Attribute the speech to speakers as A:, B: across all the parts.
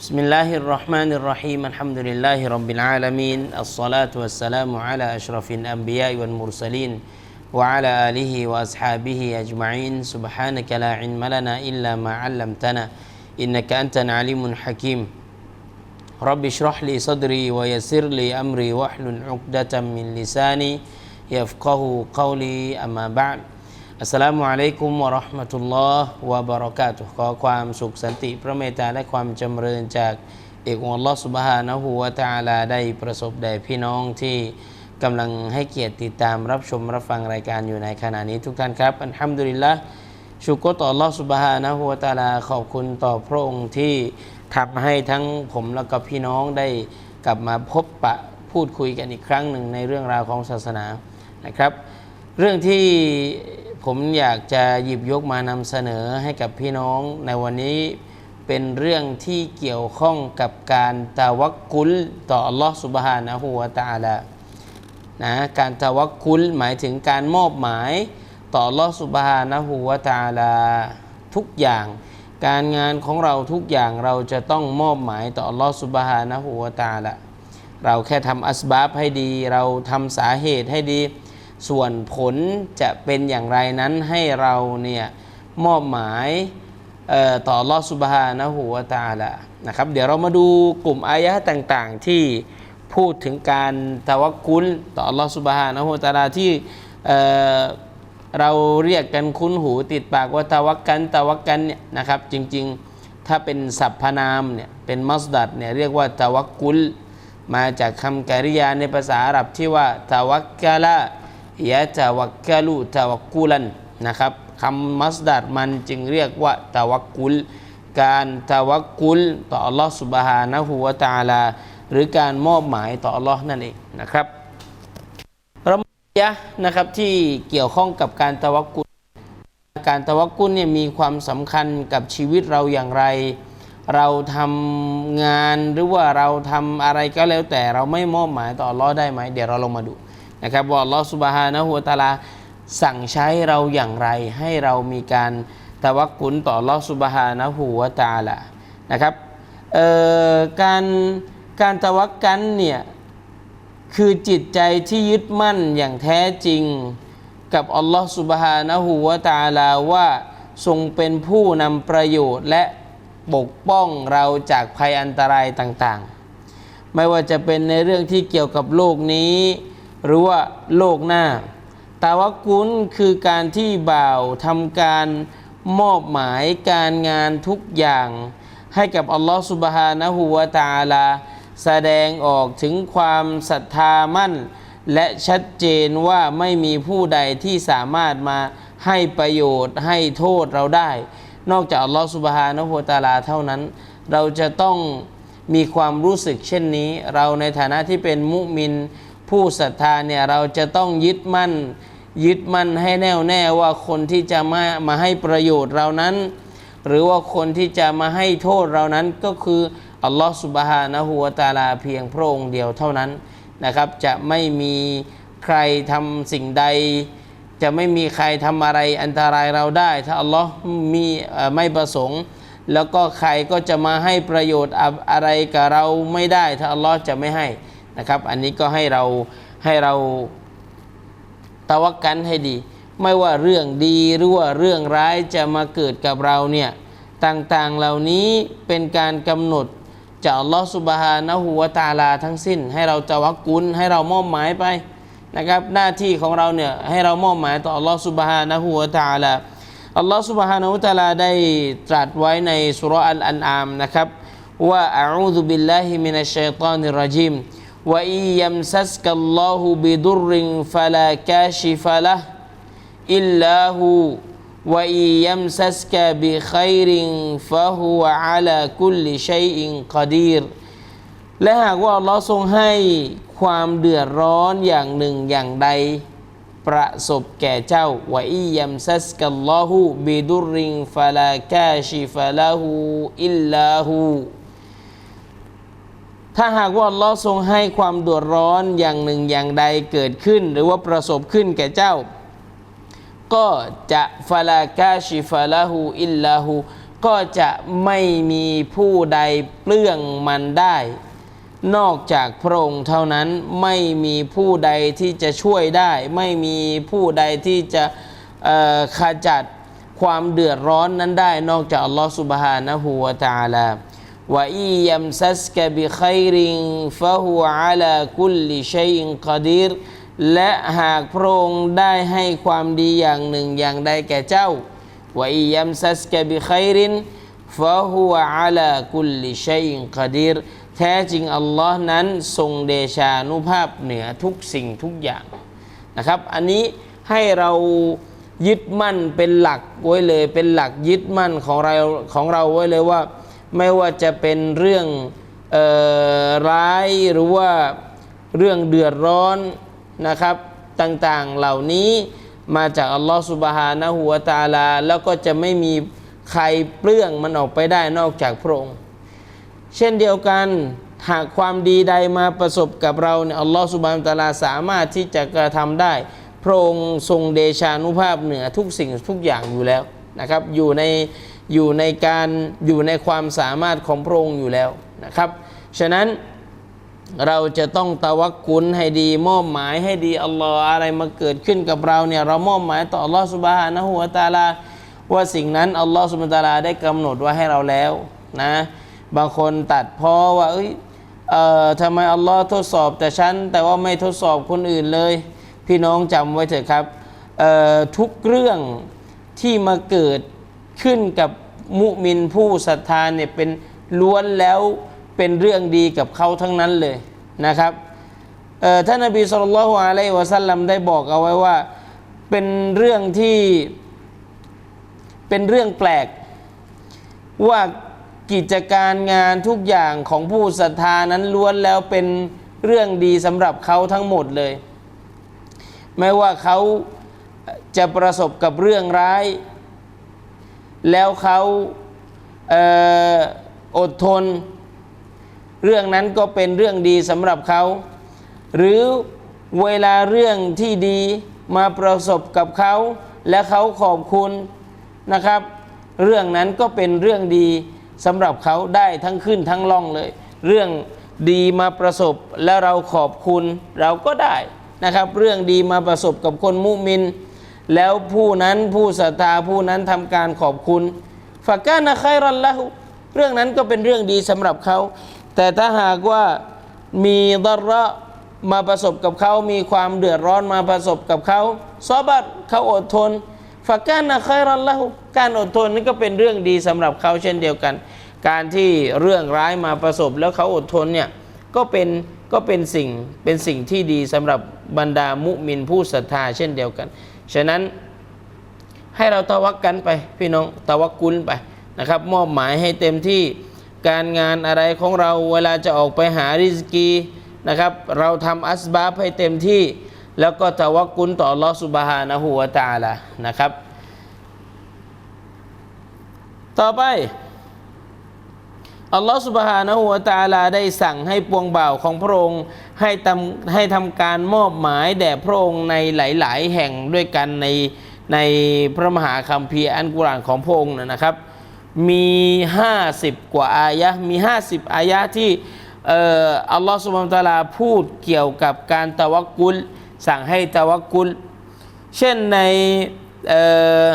A: بسم الله الرحمن الرحيم الحمد لله رب العالمين الصلاة والسلام على أشرف الأنبياء والمرسلين وعلى آله وأصحابه أجمعين سبحانك لا علم لنا إلا ما علمتنا إنك أنت العليم الحكيم رب اشرح لي صدري ويسر لي أمري واحلل عقدة من لساني يفقه قولي أما بعد อัสลามุอะลัยกุมวะราะห์มะตุลลอฮ์วะบะเราะกาตุขอความสุขสันติพระเมตตาและความจำเริญจากเอกองค์ลอสุบฮานะฮูวะตะอาลาได้ประสบแด่พี่น้องที่กำลังให้เกียรติติดตามรับชมรับฟังรายการอยู่ในขณะนี้ทุกท่านครับอัลฮัมดุลิลละชุกต่อลอสุบฮานะฮูวะตะอาลาขอบคุณต่อพระองค์ที่ทำให้ทั้งผมและก็พี่น้องได้กลับมาพบปะพูดคุยกันอีกครั้งหนึ่งในเรื่องราวของศาสนานะครับ เรื่องที่ ผมอยากจะหยิบยกมานำเสนอให้กับพี่น้องในวันนี้เป็นเรื่องที่เกี่ยวข้องกับการตาวักกุลต่ออัลลอฮฺสุบฮานะฮูวะตาลานะการตาวักกุลหมายถึงการมอบหมายต่ออัลลอฮฺสุบฮานะฮูวะตาลาทุกอย่าง การงานของเราทุกอย่างเราจะต้องมอบหมายต่ออัลลอฮฺสุบฮานะฮูวะตาลาเราแค่ทำอัสบาบให้ดี เราทำสาเหตุให้ดี ส่วนผลจะเป็นอย่างไรนั้นให้เราเนี่ยมอบหมายต่อต่อลอสุบฮานะฮูวตาละนะครับ เดี๋ยวเรามาดูกลุ่มอายะต่างๆ ที่พูดถึงการตะวักกุลต่อลอสุบฮานะฮูวตาลาที่เเราเรียกกันคุ้นหูติดปากว่าตะวักกันตะวักกันเนี่ยนะครับ จริงๆถ้าเป็นสรรพนามเนี่ยเป็นมัสดัดเนี่ยเรียกว่าตะวักกุล มาจากคำกริยาในภาษาอาหรับที่ว่าตะวักกะละ ยะตะวักกลุตะวักุลันนะครับคำมัสดาดมันจึงเรียกว่าตะวักุล การตะวักุล ต่ออัลลอฮ์สุบฮานะฮูวะตาลา หรือการมอบหมายต่ออัลลอฮ์นั่นเองนะครับเรามายะนะครับที่เกี่ยวข้องกับการตะวักุล การตะวักกุลเนี่ยมีความสำคัญกับชีวิตเราอย่างไร เราทำงานหรือว่าเราทำอะไรก็แล้วแต่เราไม่มอบหมายต่ออัลลอฮ์ได้ไหมเดี๋ยวเราลงมาดู นะครับว่าอัลลอฮฺสุบฮานะฮูวตาลาสั่งใช้เราอย่างไร ให้เรามีการตะวักกุลต่ออัลลอฮฺสุบฮานะฮูวตาลานะครับการการตะวักกันเนี่ยคือจิตใจที่ยึดมั่นอย่างแท้จริงกับอัลลอฮฺสุบฮานะฮูวะตาลาว่าทรงเป็นผู้นำประโยชน์และปกป้องเราจากภัยอันตรายต่างๆ ไม่ว่าจะเป็นในเรื่องที่เกี่ยวกับโลกนี้ หรือว่าโลกหน้า ตาวักกุลคือการที่บ่าวทำการมอบหมายการงานทุกอย่าง ให้กับอัลลอฮฺสุบฮานะฮูวะตาลา แสดงออกถึงความศรัทธามั่น และชัดเจนว่าไม่มีผู้ใดที่สามารถมาให้ประโยชน์ให้โทษเราได้ นอกจากอัลลอฮฺสุบฮานะฮูวะตาลาเท่านั้น เราจะต้องมีความรู้สึกเช่นนี้ เราในฐานะที่เป็นมุมิน ผู้ศรัทธาเนี่ยเราจะต้องยึดมั่น ยึดมั่นให้แน่วแน่ว่าคนที่จะมามาให้ประโยชน์เรานั้น หรือว่าคนที่จะมาให้โทษเรานั้นก็คืออัลลอฮฺสุบฮานะฮูวตาลาเพียงพระองค์เดียวเท่านั้นนะครับ จะไม่มีใครทำสิ่งใด จะไม่มีใครทำอะไรอันตรายเราได้ ถ้าอัลลอฮ์มีไม่ประสงค์ แล้วก็ใครก็จะมาให้ประโยชน์อะอะไรกับเราไม่ได้ ถ้าอัลลอฮ์จะไม่ให้ นะครับ อันนี้ก็ให้เราให้เราตะวักกันให้ดี ไม่ว่าเรื่องดีหรือว่าเรื่องร้ายจะมาเกิดกับเราเนี่ยต่างๆเหล่านี้เป็นการกำหนดจากอัลลอฮฺสุบฮานะฮูวะตาลาทั้งสิ้น ให้เราตะวักกุลให้เรามอบหมายไปนะครับหน้าที่ของเราเนี่ยให้เรามอบหมายต่ออัลลอฮฺสุบฮานะฮูวะตาลาอัลลอฮฺสุบฮานะฮูวะตาลาได้ตรัสไว้ในสุรอัลอันอามนะครับว่าอะอูซุบิลลาฮิมินัชชัยฏอนิรรจีม وإن يمسسك الله بضر فلا كاشف له إلا هو وإن يمسسك بخير فهو على كل شيء قدير และหากว่าอัลลอฮ์ทรงให้ความเดือดร้อนอย่างหนึ่งอย่างใด ประสบแก่เจ้าวะอิยัมซัสกัลลอฮุบิดุริงฟะลากาชิฟะลาหูอิลลาหู ถ้าหากว่าอัลลอฮ์ทรงให้ความเดือดร้อนอย่างหนึ่งอย่างใดเกิดขึ้น หรือว่าประสบขึ้นแก่เจ้า ก็จะฟาลากาชิฟาลาหูอิลลาหูก็จะไม่มีผู้ใดเปลื้องมันได้ นอกจากพระองค์เท่านั้นไม่มีผู้ใดที่จะช่วยได้ ไม่มีผู้ใดที่จะขจัดความเดือดร้อนนั้นได้ นอกจากอัลลอฮฺสุบฮานะฮูวะตะอาลา วะอียัมซัสกะบิขัยริงฟะฮุอะลาคุลลิชัยอินกอดีรและหากพระองค์ได้ให้ความดีอย่างหนึ่งอย่างใดแก่เจ้าวะอียัมซัสกะบิขัยรินฟะฮุอะลาคุลลิชัยอินกอดีรแท้จริงอัลลอฮ์นั้นทรงเดชานุภาพเหนือทุกสิ่งทุกอย่างนะครับ อันนี้ให้เรายึดมั่นเป็นหลักไว้เลยเป็นหลักยึดมั่นของเราของเราไว้เลยว่า ไม่ว่าจะเป็นเรื่องออร้ายหรือว่าเรื่องเดือดร้อนนะครับ ต่างๆเหล่านี้มาจากอัลลอฮฺสุบฮานะฮูวะตาลา แล้วก็จะไม่มีใครเปลื้องมันออกไปได้นอกจากพระองค์ เช่นเดียวกันหากความดีใดมาประสบกับเราเนี่ยอัลลอฮฺสุบฮานตะอาลาสามารถที่จะกระทำได้ พระองค์ทรงเดชานุภาพเหนือทุกสิ่งทุกอย่างอยู่แล้วนะครับ อยู่ใน อยู่ในการอยู่ในความสามารถของพระองค์อยู่แล้วนะครับ ฉะนั้นเราจะต้องตะวักกุลให้ดี มอบหมายให้ดีอัลลอฮ์อะไรมาเกิดขึ้นกับเราเนี่ยเรามอบหมายต่ออัลลอฮ์สุบฮานะฮูวะตาลา ว่าสิ่งนั้นอัลลอฮ์สุบฮานะฮูวะตาลาได้กำหนดไว้ให้เราแล้วนะบางคนตัดพ้อว่าเอ้ยเอ่อทำไมอัลลอฮ์ทดสอบแต่ฉัน แต่ว่าไม่ทดสอบคนอื่นเลย พี่น้องจำไว้เถอะครับเอ่อทุกเรื่องที่มาเกิดขึ้นกับ มุมินผู้ศรัทธาเนี่ยเป็นล้วนแล้วเป็นเรื่องดีกับเขาทั้งนั้นเลยนะครับท่านนบีสุลต่านละฮ์อะลัยฮิวะสัลลัมได้บอกเอาไว้ว่าเป็นเรื่องที่เป็นเรื่องแปลก ว่ากิจการงานทุกอย่างของผู้ศรัทธานั้นล้วนแล้วเป็นเรื่องดีสำหรับเขาทั้งหมดเลย ไม่ว่าเขาจะประสบกับเรื่องร้าย แล้วเขาเอออดทน เรื่องนั้นก็เป็นเรื่องดีสำหรับเขา หรือเวลาเรื่องที่ดีมาประสบกับเขา และเขาขอบคุณนะครับ เรื่องนั้นก็เป็นเรื่องดีสำหรับเขาได้ทั้งขึ้นทั้งล่องเลย เรื่องดีมาประสบแล้วเราขอบคุณเราก็ได้นะครับ เรื่องดีมาประสบกับคนมุมิน แล้วผู้นั้นผู้ศรัทธาผู้นั้นทำการขอบคุณฝากานะไครันละหุเรื่องนั้นก็เป็นเรื่องดีสำหรับเขา แต่ถ้าหากว่ามีดาระมาประสบกับเขา มีความเดือดร้อนมาประสบกับเขาซอบัตเขาอดทนฝากานะไครันละหุการอดทนนี่ก็เป็นเรื่องดีสำหรับเขาเช่นเดียวกัน การที่เรื่องร้ายมาประสบแล้วเขาอดทนเนี่ยก็เป็นก็เป็นสิ่งเป็นสิ่งที่ดีสำหรับบรรดามุมินผู้ศรัทธาเช่นเดียวกัน ฉะนั้นให้เราตะวักกันไป พี่น้องตะวักกุลไปนะครับ มอบหมายให้เต็มที่การงานอะไรของเราเวลาจะออกไปหาริสกีนะครับ เราทำอัสบาบให้เต็มที่ แล้วก็ตะวักกุลต่อลอสุบฮานะฮูวตาละนะครับ ต่อไป อัลลอฮฺสุบฮานะฮูวะตาลาได้สั่งให้ปวงบ่าวของพระองค์ให้ทำให้ทำการมอบหมายแด่พระองค์ในหลาย ๆ แห่งด้วยกันในในพระมหาคัมภีร์อันกุรานของพระองค์นะครับ มี 50 กว่าอายะห์มี 50 อายะที่เอ่ออัลลอฮฺสุบฮานะฮูวตาลาพูดเกี่ยวกับการตะวักกุล สั่งให้ตะวักกุล เช่นในเอ่อ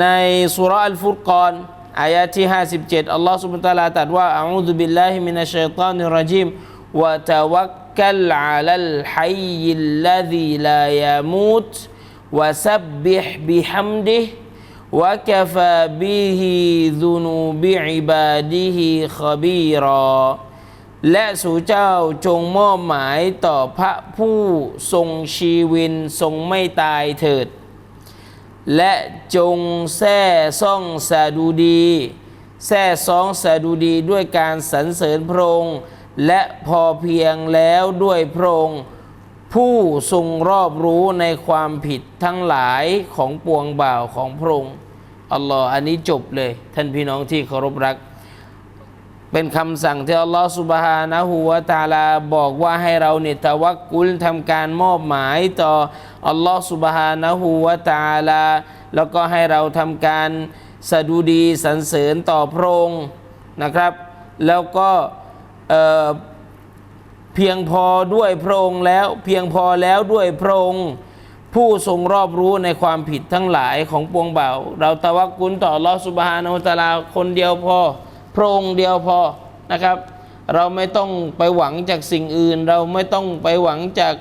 A: ในสุราอัลฟุรกอน อายะที่ 57 อัลลอฮฺสุบฮฺตะอาลาตรัสว่าอะอูซุบิลลาฮิมินัชชัยฏอนิรรจีมวะตะวักกัลอะลัลฮัยยิลลซีลายามูตวะซับบิฮบิฮัมดิฮวะกะฟาบิฮิซุนูบิอิบาดิฮิขบีรอและสู่เจ้าจงมอบหมายต่อพระผู้ทรงชีวินทรงไม่ตายเถิด และจงแท่ซ่องสาดูดีแท่ซ้องสาดูดีด้วยการสรรเสริญพระองค์และพอเพียงแล้วด้วยพระองค์ผู้ทรงรอบรู้ในความผิดทั้งหลายของปวงบ่าวของพระองค์อัลลอฮ์อันนี้จบเลย ท่านพี่น้องที่เคารพรัก เป็นคำสั่งที่อัลลอฮฺสุบฮานะฮูวะตาลาบอกว่าให้เราเนี่ยตะวักกุลทำการมอบหมายต่ออัลลอฮฺสุบฮานะฮูวะตาลาแล้วก็ให้เราทำการสะดุดีสรรเสริญต่อพระองค์นะครับ แล้วก็เพียงพอด้วยพระองค์แล้วเพียงพอแล้วด้วยพระองค์ผู้ทรงรอบรู้ในความผิดทั้งหลายของปวงเบาเราตะวักกุลต่ออัลลอฮฺสุบฮานาอัลตะอาลาคนเดียวพอ พระองค์เดียวพอนะครับ เราไม่ต้องไปหวังจากสิ่งอื่น เราไม่ต้องไปหวังจาก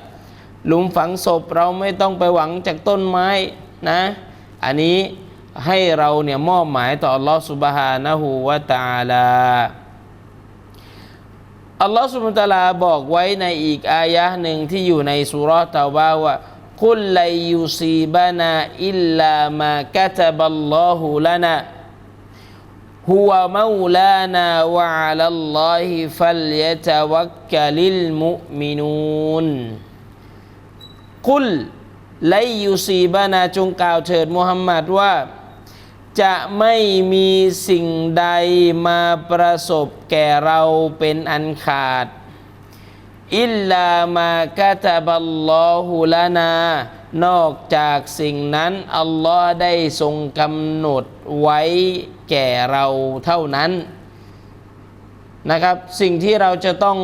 A: หลุมฝังศพ เราไม่ต้องไปหวังจากต้นไม้นะอันนี้ให้เราเนี่ยมอบหมายต่ออัลลอฮฺสุบฮานะฮูวะตาลาอัลลอฮฺสุบฮานะฮูวะตาลาบอกไว้ในอีกอายะหนึ่งที่อยู่ในสุราะห์เตาบาว่ากุลไลยุซีบานาอิลลามากะตะบัลลอฮุลานา ฮุวะมาอูลานาวะอะลัลลอฮิฟัลยะตะวักกะลิลมุมินูนกุลไลยุซีบานาจงกล่าวเถิดมุฮัมมัดว่า จะไม่มีสิ่งใดมาประสบแก่เราเป็นอันขาด อิลลามากะตะบัลลอฮุลานา นอกจากสิ่งนั้น อัลลอฮ์ได้ทรงกำหนดไว้แก่เราเท่านั้นนะครับ สิ่งที่เราจะต้อง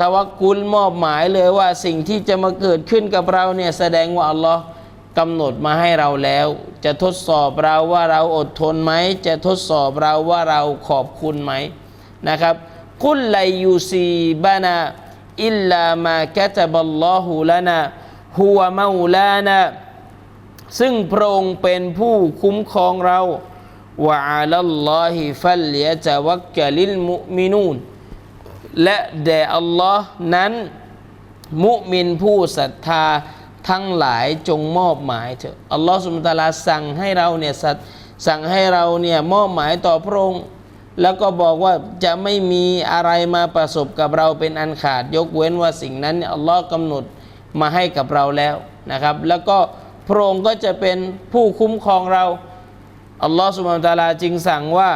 A: ตะวักกุลมอบหมายเลยว่าสิ่งที่จะมาเกิดขึ้นกับเราเนี่ยแสดงว่าอัลลอฮ์กำหนดมาให้เราแล้ว จะทดสอบเราว่าเราอดทนไหม จะทดสอบเราว่าเราขอบคุณไหมนะครับกุลไลยูซีบานาอิลลามากะตะบัลลอฮุลานา ฮุวะมาลานาซึ่งพระองค์เป็นผู้คุ้มครองเราวะอาลัลลอฮิฟัลยะตะวักกะลิลมุมินูนและแด่อัลลอฮ์นั้น มุมินผู้ศรัทธาทั้งหลายจงมอบหมายเถอะอัลลอฮ์สุบฮานะฮูวะตาลาสั่งให้เราเนี่ยสัตสั่งให้เราเนี่ยมอบหมายต่อพระองค์ แล้วก็บอกว่าจะไม่มีอะไรมาประสบกับเราเป็นอันขาด ยกเว้นว่าสิ่งนั้นอัลลอฮ์กำหนด มาให้กับเราแล้วนะครับ แล้วก็พระองค์ก็จะเป็นผู้คุ้มครองเราอัลลอฮ์สุบฮานตะอาลาจึงสั่งว่า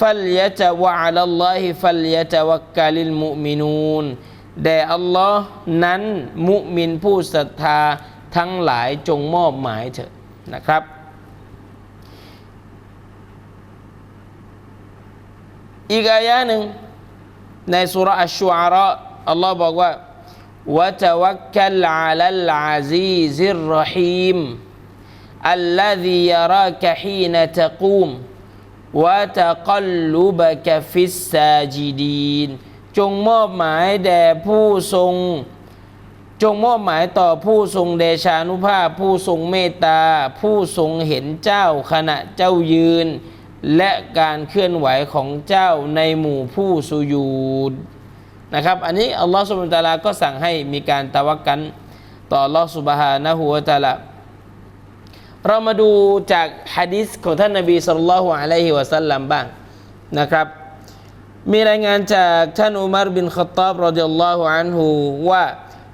A: ฟัลยะจะวะอัลลอฮิฟัลยะจะวักกะลิลมุมินูนแด่อัลลอฮ์นั้นมุมินผู้ศรัทธาทั้งหลายจงมอบหมายเถอะนะครับ อีกอายะหนึ่งในสุรอัชชุอาระอัลลอฮ์บอกว่า วะจะวักกัลอาลัลอาซีซิรรฮีมอัลลซียารากะฮีนตะกูมวะตะกัลุบกะฟิสซาจินจงมอบหมายแด่ผู้ทรง จงมอบหมายต่อผู้ทรงเดชานุภาพ ผู้ทรงเมตตา ผู้ทรงเห็นเจ้าขณะเจ้ายืน และการเคลื่อนไหวของเจ้าในหมู่ผู้สุยูด นะครับ อันนี้อัลลอฮฺสุบฮานะฮูวะตะอาลาก็สั่งให้มีการตะวักกันต่ออัลลอฮฺสุบฮานะฮูวะตะลาเรามาดูจากฮะดิษของท่านนบีสุลต่านลฮ์อะลัยฮิวะสัลลัมบ้างนะครับ มีรายงานจากท่านอุมารบินขตตาบรดิยัลลอฮุอันฮูว่า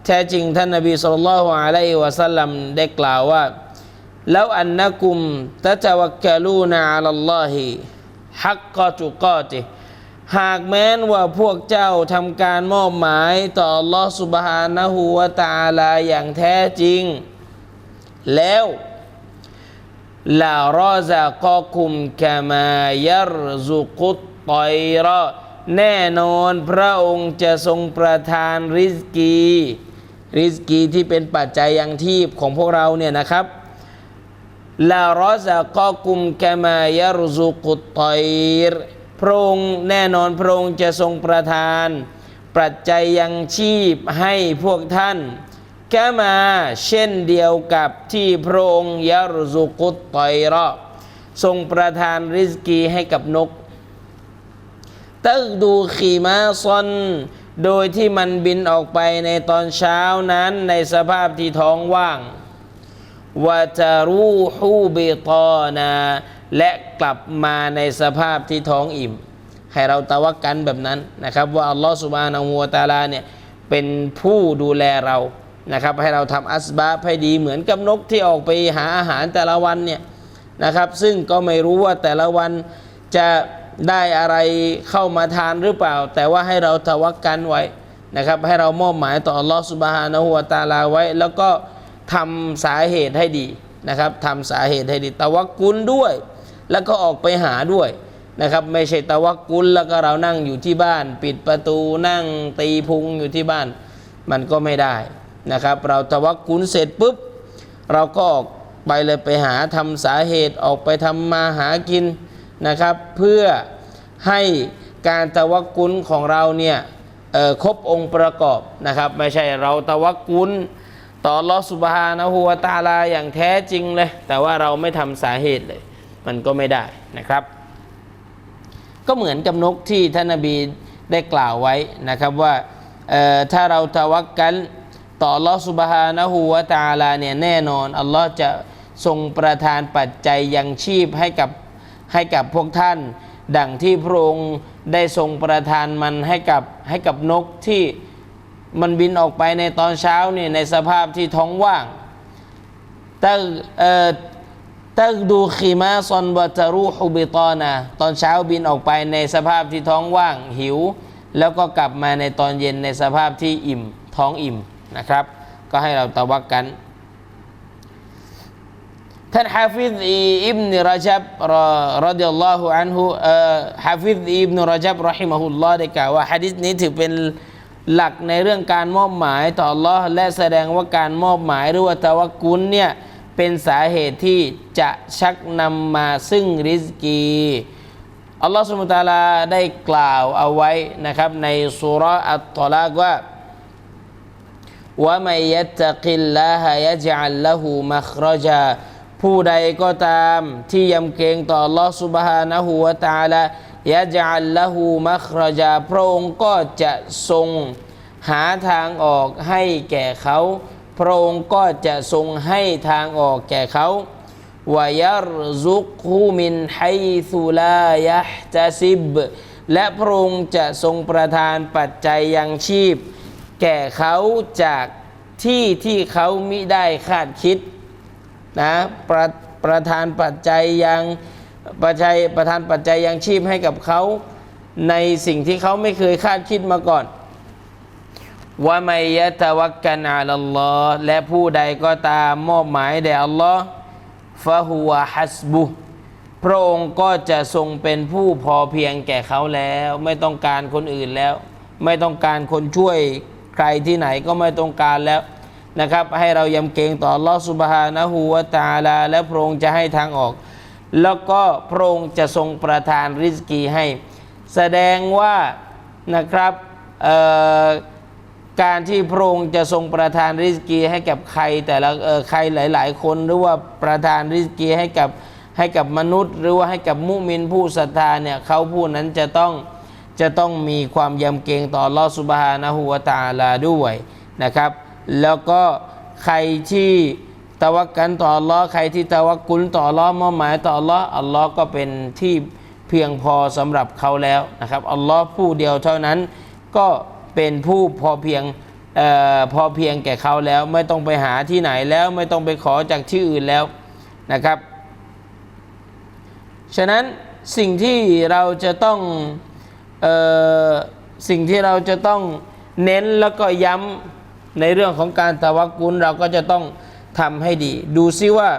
A: แท้จริงท่านนบีสุลต่านลฮ์อะลัยฮิวะสัลลัมได้กล่าวว่าแล้วอันนักุมตะตะวักกะลูนอัลลอฮิฮักกะตุกาติ หากแม้นว่าพวกเจ้าทำการมอบหมายต่อลอสุบฮานะฮูวาตาลาอย่างแท้จริง แล้วลารอซาก็คุมกามายรซุกุตตอยรอแน่นอนพระองค์จะทรงประทานริสกี ริสกีที่เป็นปัจจัยยังทีพของพวกเราเนี่ยนะครับลารอซาก็คุมกามายรซุกุตตอยร์ พระองค์แน่นอนพระองค์จะทรงประทาน ปัจจัยยังชีพให้พวกท่านกามาเช่นเดียวกับที่พระองค์ยารซุกุตตอยรอทรงประทานริสกีให้กับนกตึกดูขีมาซอนโดยที่มันบินออกไปในตอนเช้านั้นในสภาพที่ท้องว่างวาจารูฮูบิตอนา และกลับมาในสภาพที่ท้องอิ่ม ให้เราตะวักกันแบบนั้นนะครับ ว่าอัลลอฮฺสุบานาหัวตาลาเนี่ยเป็นผู้ดูแลเรานะครับให้เราทำอัสบาให้ดีเหมือนกับนกที่ออกไปหาอาหารแต่ละวันเนี่ยนะครับ ซึ่งก็ไม่รู้ว่าแต่ละวันจะได้อะไรเข้ามาทานหรือเปล่า แต่ว่าให้เราตะวักกันไว้นะครับ ให้เรามอบหมายต่ออัลลอฮฺสุบฮานะฮูวตาลาไว้ แล้วก็ทำสาเหตุให้ดีนะครับทำสาเหตุให้ดีตะวักกุลด้วย แล้วก็ออกไปหาด้วยนะครับไม่ใช่ตะวักกุลแล้วก็เรานั่งอยู่ที่บ้าน ปิดประตูนั่งตีพุงอยู่ที่บ้าน มันก็ไม่ได้นะครับ เราตะวักกุลเสร็จปุ๊บ เราก็ออกไปเลยไปหาทำสาเหตุออกไปทำมาหากินนะครับ เพื่อให้การตะวักกุลของเราเนี่ยเอ่อครบองค์ประกอบนะครับ ไม่ใช่เราตะวักกุลต่อลอสุบฮานะฮูวตาลาอย่างแท้จริงเลย แต่ว่าเราไม่ทำสาเหตุเลย มันก็ไม่ได้นะครับ ก็เหมือนกับนกที่ท่านนบีได้กล่าวไว้นะครับว่าถ้าเราตะวักกันต่อลอสุบฮานะฮูวะตาลาเนี่ยแน่นอนอัลลอฮ์จะทรงประทานปัจจัยยังชีพให้กับให้กับพวกท่าน ดังที่พระองค์ได้ทรงประทานมันให้กับให้กับนกที่มันบินออกไปในตอนเช้าเนี่ยในสภาพที่ท้องว่างแต่ ตักดูขีมาซอนบะจารูฮุบิตอนะตอนเช้าบินออกไปในสภาพที่ท้องว่างหิว แล้วก็กลับมาในตอนเย็นในสภาพที่อิ่มท้องอิ่มนะครับ ก็ให้เราตะวักกันท่านฮาฟิซอิบนรจับรดิยัลลอฮุอันฮุเอ่อฮาฟิซอิบนรจับรอฮิมะฮุลลอฮ์ได้กล่าวว่าฮะดิษนี้ถือเป็นหลักในเรื่องการมอบหมายต่อ Allah และแสดงว่าการมอบหมายหรือว่าตะวักกุลเนี่ย เป็นสาเหตุที่จะชักนำมาซึ่งริสกี อัลลอฮฺสุบตาลาได้กล่าวเอาไว้นะครับ ในสุรอัตตลากว่าว่าไม่ยัตกิลลาฮยะจัลละหูมัครจาผู้ใดก็ตามที่ยำเกรงต่อลอสุบฮานะหูวตาละยะจัลละหูมัครจาพระองค์ก็จะทรงหาทางออกให้แก่เขา พระองค์ก็จะทรงให้ทางออกแก่เขาวายรซุกฮูมินไฮซุลายะห์ตะซิบ และพระองค์จะทรงประทานปัจจัยยังชีพ แก่เขาจากที่ที่เขามิได้คาดคิดนะประประทานปัจจัยยังปัจจัยประทานปัจจัยยังชีพให้กับเขา ในสิ่งที่เขาไม่เคยคาดคิดมาก่อน ว่าไม่ยะตะวักกันอัลลอฮ์และผู้ใดก็ตามมอบหมายแด่อัลลอฮ์ฟะฮุวะฮัสบุพระองค์ก็จะทรงเป็นผู้พอเพียงแก่เขาแล้ว ไม่ต้องการคนอื่นแล้ว ไม่ต้องการคนช่วยใครที่ไหนก็ไม่ต้องการแล้วนะครับ ให้เรายำเกรงต่ออัลลอฮ์สุบฮานะฮูวตาลา และพระองค์จะให้ทางออก แล้วก็พระองค์จะทรงประทานริสกีให้ แสดงว่านะครับเอ่อ การที่พระองค์จะทรงประทานริสกีให้กับใคร แต่ละเออใครหลาย ๆ คนหรือว่าประทานริสกีให้กับให้กับมนุษย์ หรือว่าให้กับมุมินผู้ศรัทธาเนี่ยเขาผู้นั้นจะต้องจะต้องมีความยำเกรงต่อลอสุบฮานะฮูวตาลาด้วยนะครับ แล้วก็ใครที่ตะวักกันต่อลลอใครที่ตะวักกุลต่อลลอมอบหมายต่อลลออัลลอฮ์ก็เป็นที่เพียงพอสำหรับเขาแล้วนะครับอัลลอฮ์ผู้เดียวเท่านั้นก็ เป็นผู้พอเพียงออพอเพียงแก่เขาแล้วไม่ต้องไปหาที่ไหนแล้วไม่ต้องไปขอจากที่อื่นแล้วนะครับ ฉะนั้นสิ่งที่เราจะต้องออสิ่งที่เราจะต้องเน้นแล้วก็ย้ำในเรื่องของการตะวักุลเราก็จะต้องทำให้ดี ดูซิว่า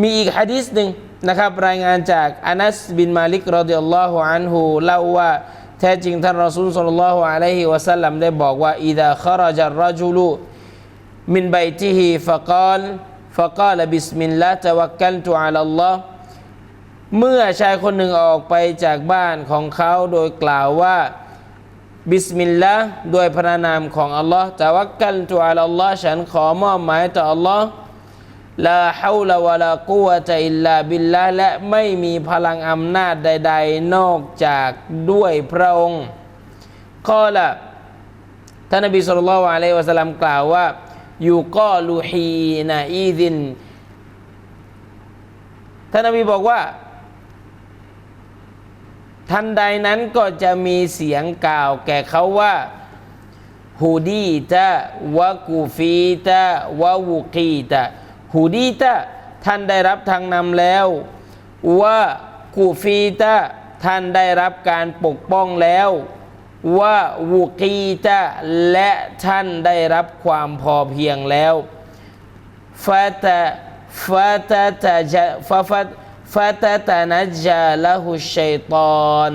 A: มีอีกฮะดีษหนึ่งนะครับรายงานจากอานัสบินมาลิกรดิยัลลอฮุอันฮูเล่าว่าแท้จริงท่านรอซูลสุลลัลฮุอะลัยฮิวะสัลลัมได้บอกว่าอิดะขรจัรจุลูมินไบติฮิฟะกาลฟะกาลบิสมิลลาตะวักกัลตุอัลลอฮ์เมื่อชายคนหนึ่งออกไปจากบ้านของเขาโดยกล่าวว่าบิสมิลลาห์ด้วยพระนามของอัลลอฮ์ตะวักกัลตุอัลลอฮ์ฉันขอมอบหมายต่ออัลลอฮ์ ลาฮาวลาวะลากุวะตะอิลลาบิลลาและไม่มีพลังอำนาจใด ๆ นอกจากด้วยพระองค์ข้อละท่านนบีสุลต่านละอะลัยวะสัลลัมกล่าวว่ายูกอลูฮีนาอีดินท่านนบีบอกว่า ทันใดนั้นก็จะมีเสียงกล่าว แก่เขาว่าฮูดีตะวะกูฟีตะวะวุกีตะ ฮูดีตะท่านได้รับทางนำแล้ววะกูฟีตะท่านได้รับการปกป้องแล้วว่าวุกีตะและท่านได้รับความพอเพียงแล้วฟาตะฟาตะตะจฟาฟาฟาตะตะนัจจาละหุชัยตอน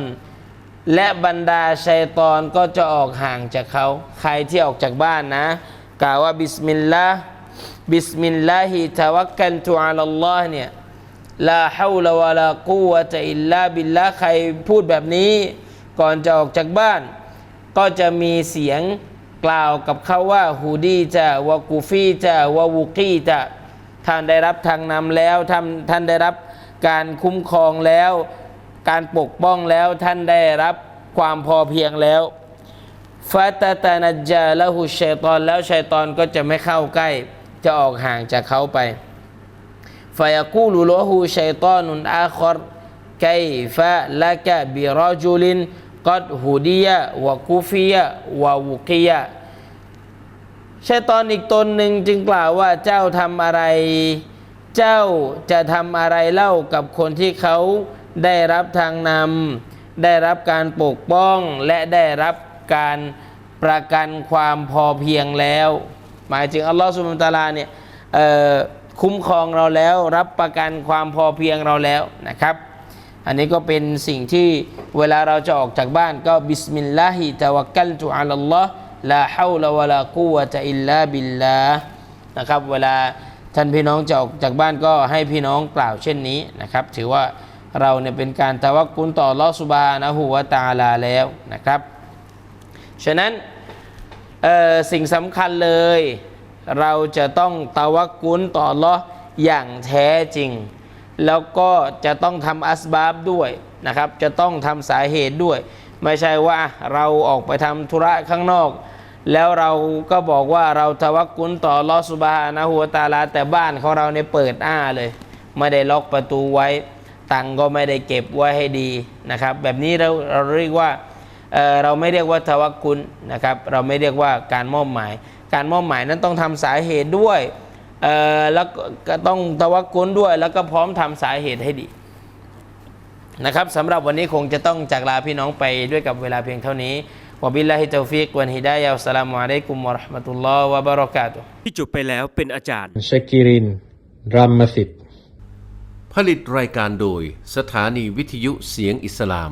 A: และบรรดาชัยตอนก็จะออกห่างจากเขา ใครที่ออกจากบ้านนะ กล่าวว่าบิสมิลลาห์ บิสมิลลาฮิตะวักกันตุอัลลอฮ์เนี่ยลาฮาวลาวะลากูวะตะอิลลาบิลละใครพูดแบบนี้ ก่อนจะออกจากบ้าน ก็จะมีเสียงกล่าวกับเขาว่าฮูดีจะวะกูฟีจะวะวุกีจะท่านได้รับทางนำแล้วท่านท่านได้รับการคุ้มครองแล้ว การปกป้องแล้วท่านได้รับความพอเพียงแล้วฟาตาตานัจจาละหุชัยตอนแล้วชัยตอนก็จะไม่เข้าใกล้ จะออกห่างจากเขาไปฟายกูลุลหูชัยตอนุนอาคอรไกฟะละกะบิรอจุลินกัดฮูดียะวะกูฟียะวะวุกียะชัยตอนอีกตนหนึ่งจึงกล่าวว่าเจ้าทำอะไร เจ้าจะทำอะไรเล่ากับคนที่เขาได้รับทางนำได้รับการปกป้องและได้รับการประกันความพอเพียงแล้ว หมายถึงอัลลอฮฺสุบานตาลาเนี่ยคุ้มครองเราแล้วรับประกันความพอเพียงเราแล้วนะครับ อันนี้ก็เป็นสิ่งที่เวลาเราจะออกจากบ้านก็บิสมิลลาฮิตะวักกัลตุอัลลอฮ์ลาฮาวลาวะลากูวะตะอิลลาบิลลานะครับเวลาท่านพี่น้องจะออกจากบ้านก็ให้พี่น้องกล่าวเช่นนี้นะครับ ถือว่าเราเนี่ยเป็นการตะวักกุลต่ออัลลอฮ์สุบานะฮูวะตาลาแล้วนะครับ ฉะนั้น สิ่งสำคัญเลย เราจะต้องตะวักกุลต่อลออย่างแท้จริง แล้วก็จะต้องทำอัสบาบด้วยนะครับ จะต้องทำสาเหตุด้วย ไม่ใช่ว่าเราออกไปทำธุระข้างนอก แล้วเราก็บอกว่าเราตะวักกุลต่อลอสุบานะฮูวตาลา แต่บ้านของเราเนี่ยเปิดอ้าเลย ไม่ได้ล็อกประตูไว้ ตังก็ไม่ได้เก็บไว้ให้ดีนะครับ แบบนี้เราเราเรียกว่า เอ่อเราไม่เรียกว่าทวักกุลนะครับ เราไม่เรียกว่าการมอบหมาย การมอบหมายนั้นต้องทำสาเหตุด้วยเอ่อแล้วก็ก็ต้องทวักกุลด้วย แล้วก็พร้อมทำสาเหตุให้ดีนะครับสำหรับวันนี้คงจะต้องจากลาพี่น้องไปด้วยกับเวลาเพียงเท่านี้วะบิลลาฮิตาวฟิกวันฮิดายะอัสสลามุอะลัยกุมวะเราะห์มะตุลลอฮ์วะบะเราะกาตุฮ์
B: ที่จบไปแล้วเป็นอาจารย์
C: ชากิริน รัมมสิทธิ์
D: ผลิตรายการโดยสถานีวิทยุเสียงอิสลาม